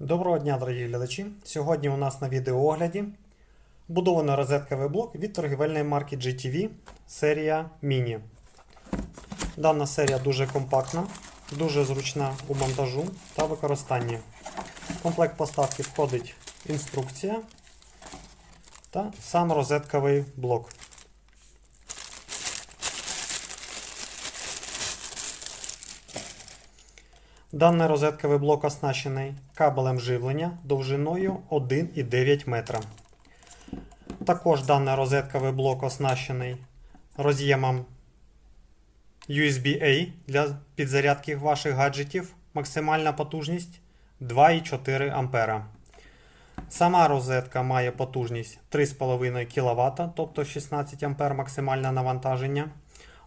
Доброго дня, дорогі глядачі! Сьогодні у нас на відеоогляді будований розетковий блок від торгівельної марки GTV серія Mini. Дана серія дуже компактна, дуже зручна у монтажу та використанні. В комплект поставки входить інструкція та сам розетковий блок. Даний розетковий блок оснащений кабелем живлення довжиною 1,9 метра. Також даний розетковий блок оснащений роз'ємом USB-A для підзарядки ваших гаджетів. Максимальна потужність 2,4 А. Сама розетка має потужність 3,5 кВт, тобто 16 А максимальне навантаження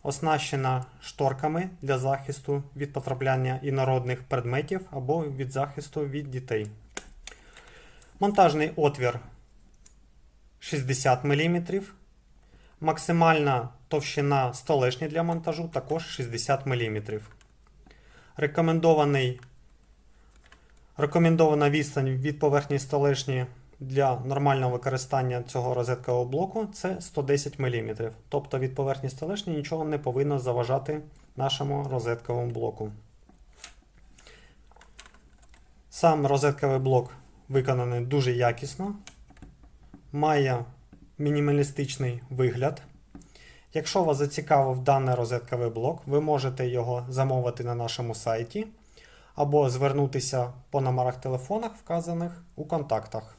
оснащена шторками для захисту від потрапляння інородних предметів або від захисту від дітей. Монтажний отвір 60 мм. Максимальна товщина столешні для монтажу також 60 мм. Рекомендований, рекомендована відстань від поверхні столешні для нормального використання цього розеткового блоку це 110 мм. Тобто від поверхні столешні нічого не повинно заважати нашому розетковому блоку. Сам розетковий блок виконаний дуже якісно, має мінімалістичний вигляд. Якщо вас зацікавив даний розетковий блок, ви можете його замовити на нашому сайті або звернутися по номерах телефонах, вказаних у контактах.